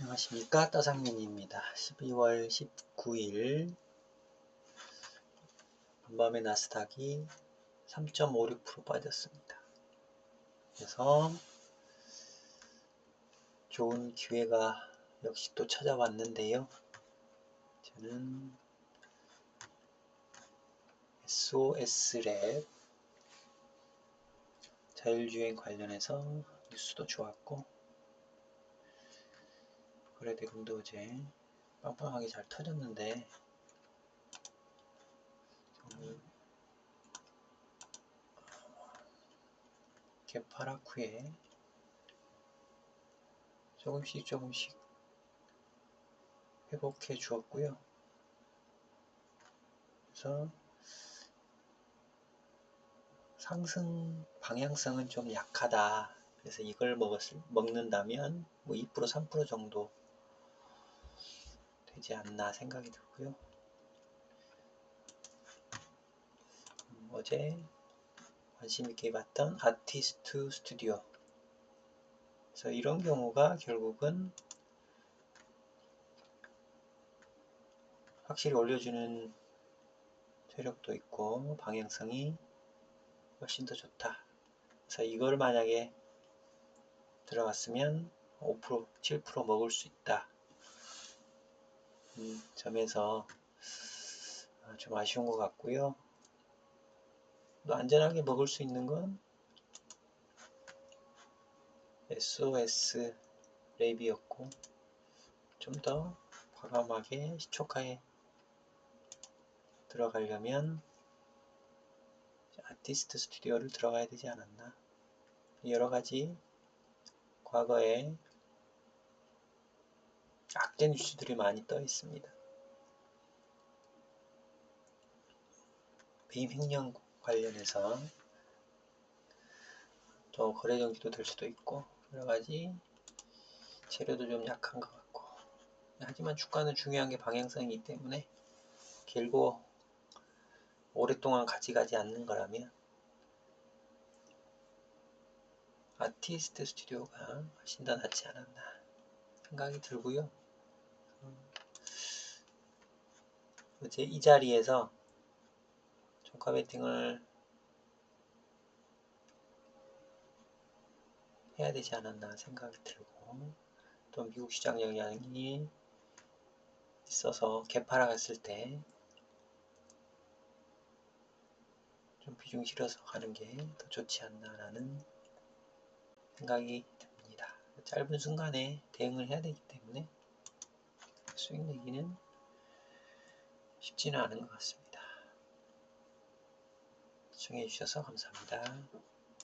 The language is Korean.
안녕하십니까 따상민입니다. 12월 19일 밤밤에 나스닥이 3.56% 빠졌습니다. 그래서 좋은 기회가 역시 또 찾아왔는데요. 저는 SOS랩 자율주행 관련해서 뉴스도 좋았고 거래대금도 어제 빵빵하게 잘 터졌는데 후에 조금씩 조금씩 회복해 주었고요. 그래서 상승 방향성은 좀 약하다. 그래서 이걸 먹었을, 먹는다면 뭐 2% 3% 정도 되지 않나 생각이 들고요. 음, 어제 관심 있게 봤던 아티스트 스튜디오. 그래서 이런 경우가 결국은 확실히 올려주는 세력도 있고 방향성이 훨씬 더 좋다. 그래서 이걸 만약에 들어갔으면 5% 7% 먹을 수 있다. 음, 점에서 아, 좀 아쉬운 것 같고요. 또 안전하게 먹을 수 있는 건 SOS 랩이었고 좀 더 과감하게 시초가에 들어가려면 아티스트 스튜디오를 들어가야 되지 않았나 여러 가지 과거에 악재 뉴스들이 많이 떠 있습니다. 횡령 관련해서 또 거래 정지도 될 수도 있고 여러 가지 재료도 좀 약한 것 같고 하지만 주가는 중요한 게 방향성이기 때문에 길고 오랫동안 같이 가지 않는 거라면 아티스트 스튜디오가 훨씬 더 낫지 않았나 생각이 들고요. 어제 이 자리에서 종가 베팅을 해야 되지 않았나 생각이 들고 또 미국 시장 영향이 있어서 개파라 갔을 때 좀 비중 실어서 가는 게 더 좋지 않나라는 생각이 듭니다. 짧은 순간에 대응을 해야 되기 때문에 수익 내기는 쉽지는 않은 것 같습니다. 시청해 주셔서 감사합니다.